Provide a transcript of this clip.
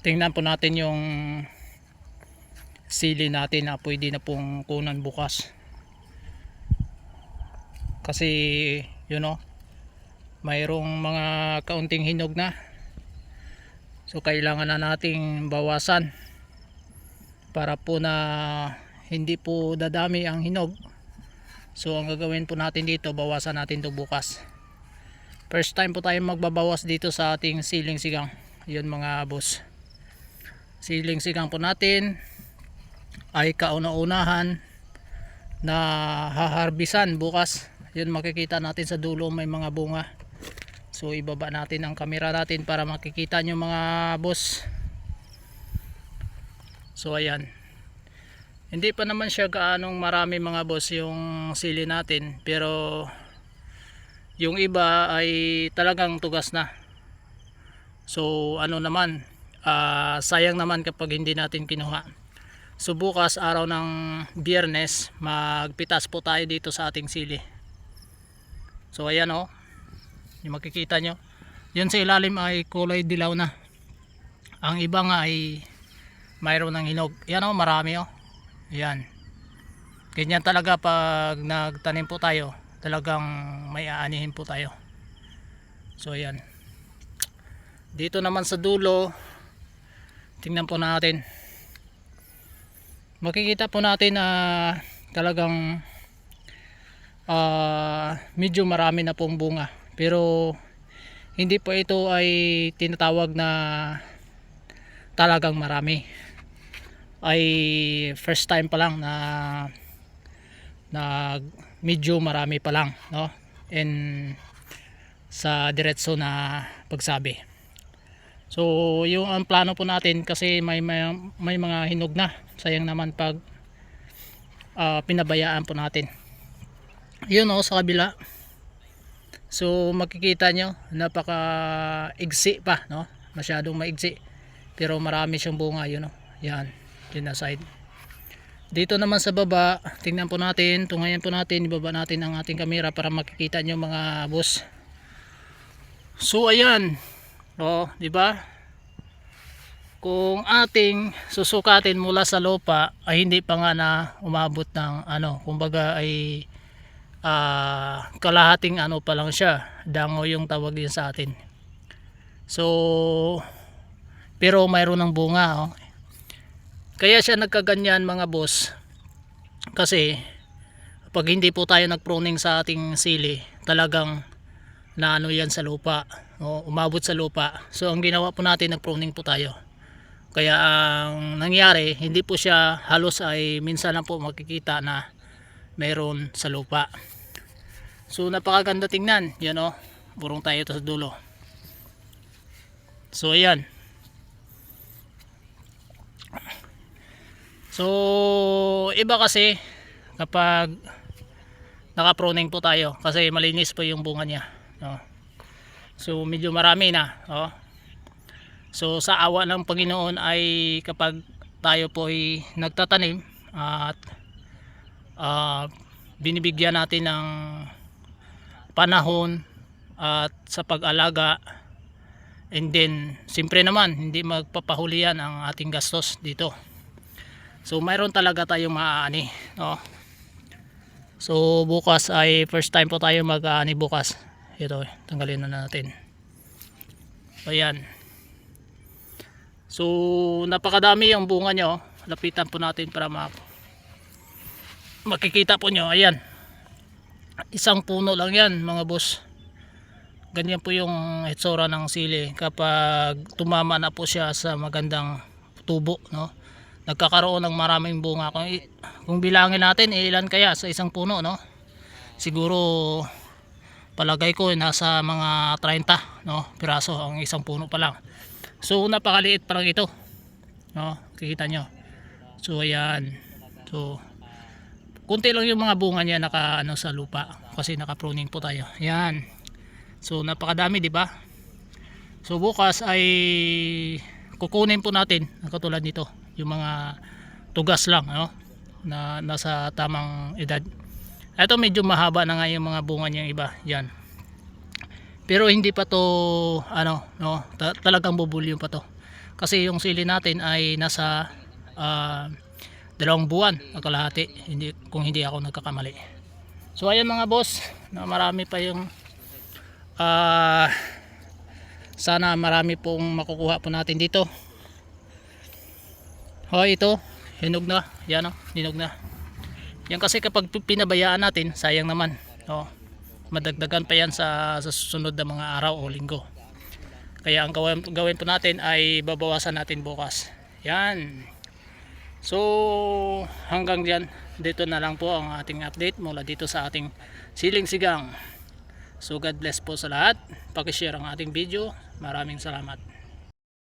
tingnan po natin yung sili natin na pwede na pong kunan bukas. Kasi yun know, mayroong mga kaunting hinog na. So kailangan na nating bawasan para po na hindi po dadami ang hinog. So ang gagawin po natin dito bawasan natin to bukas. First time po tayo magbabawas dito sa ating siling sigang. Yun mga boss siling sigang po natin. Ay kauna-unahan na haharbisan bukas. Yun makikita natin sa dulo may mga bunga. So ibaba natin ang kamera natin para makikita nyo mga boss. So ayan. Hindi pa naman siya gaanong marami mga boss yung sili natin. Pero yung iba ay talagang tugas na. So ano naman ah, sayang naman kapag hindi natin kinuha. So bukas araw ng biyernes magpitas po tayo dito sa ating sili. So ayan o yung makikita nyo. Yun sa ilalim ay kulay dilaw na. Ang iba nga ay mayroon ng hinog. Yan o marami o yan ganyan talaga pag nagtanim po tayo talagang may aanihin po tayo. So ayan. Dito naman sa dulo tingnan po natin. Makikita po natin na talagang ah, medyo marami na pong bunga. Pero hindi po ito ay tinatawag na talagang marami. Ay first time pa lang na na medyo marami pa lang no? And sa diretso na pagsabi so yung ang plano po natin kasi may may, may mga hinog na. Sayang naman pag ah, pinabayaan po natin. Yun o sa kabila. So makikita nyo napaka igsi pa no? Masyadong maigsi. Pero marami siyang bunga yun o yan yun na side. Dito naman sa baba tingnan po natin tungayan po natin ibaba natin ang ating kamera para makikita nyo mga boss. So ayan o di ba kung ating susukatin mula sa lupa ay hindi pa nga na umabot ng ano kumbaga ay ah, kalahating ano pa lang siya dango yung tawag din sa atin so pero mayroon ng bunga oh. kaya siya nagkaganyan mga boss kasi pag hindi po tayo nagpruning sa ating sili talagang na ano yan sa lupa. Oh, umabot sa lupa. So ang ginawa po natin nagpruning po tayo. Kaya ang nangyari hindi po siya halos ay minsan lang po makikita na meron sa lupa. So napakaganda tingnan. Yan o. Burong tayo ito sa dulo. So ayan. So iba kasi kapag nakaproning po tayo kasi malinis po yung bunga niya no? so medyo marami na oh. so sa awa ng Panginoon ay kapag tayo po ay nagtatanim at ah, binibigyan natin ng panahon at sa pag-alaga and then siyempre naman hindi magpapahulian ang ating gastos dito so mayroon talaga tayong maaani no? so bukas ay first time po tayo mag-aani bukas ito tanggalin na natin. Ayan. So napakadami yung bunga nyo. Lapitan po natin para ma makikita po nyo. Ayan. Isang puno lang yan mga boss. Ganyan po yung itsura ng sili kapag tumama na po siya sa magandang tubo no? Nagkakaroon ng maraming bunga. Kung, kung bilangin natin ilan kaya sa isang puno no? Siguro palagay ko nasa mga 30 no piraso ang isang puno pa lang. So napakaliit pa lang ito no kikita nyo. So ayan. So kunti lang yung mga bunga niya naka ano sa lupa kasi naka pruning po tayo. Yan so napakadami di ba? So bukas ay kukunin po natin ang katulad nito yung mga tugas lang ano na nasa tamang edad ito medyo mahaba na nga yung mga bunga niyang iba. Yan. Pero hindi pa to ano no ta- talagang bubulyo pa to. Kasi yung sili natin ay nasa ah, dalawang buwan na kalahati. Hindi, kung hindi ako nagkakamali. So ayan mga boss na marami pa yung ah, sana marami pong makukuha po natin dito. Oh ito hinog na. Yan o hinog na yan kasi kapag pinabayaan natin sayang naman. Oh, madagdagan pa yan sa, sa susunod na mga araw o linggo. Kaya ang gawin, gawin po natin ay babawasan natin bukas. Yan. So hanggang dyan dito na lang po ang ating update mula dito sa ating siling sigang. So God bless po sa lahat. Pakishare ang ating video. Maraming salamat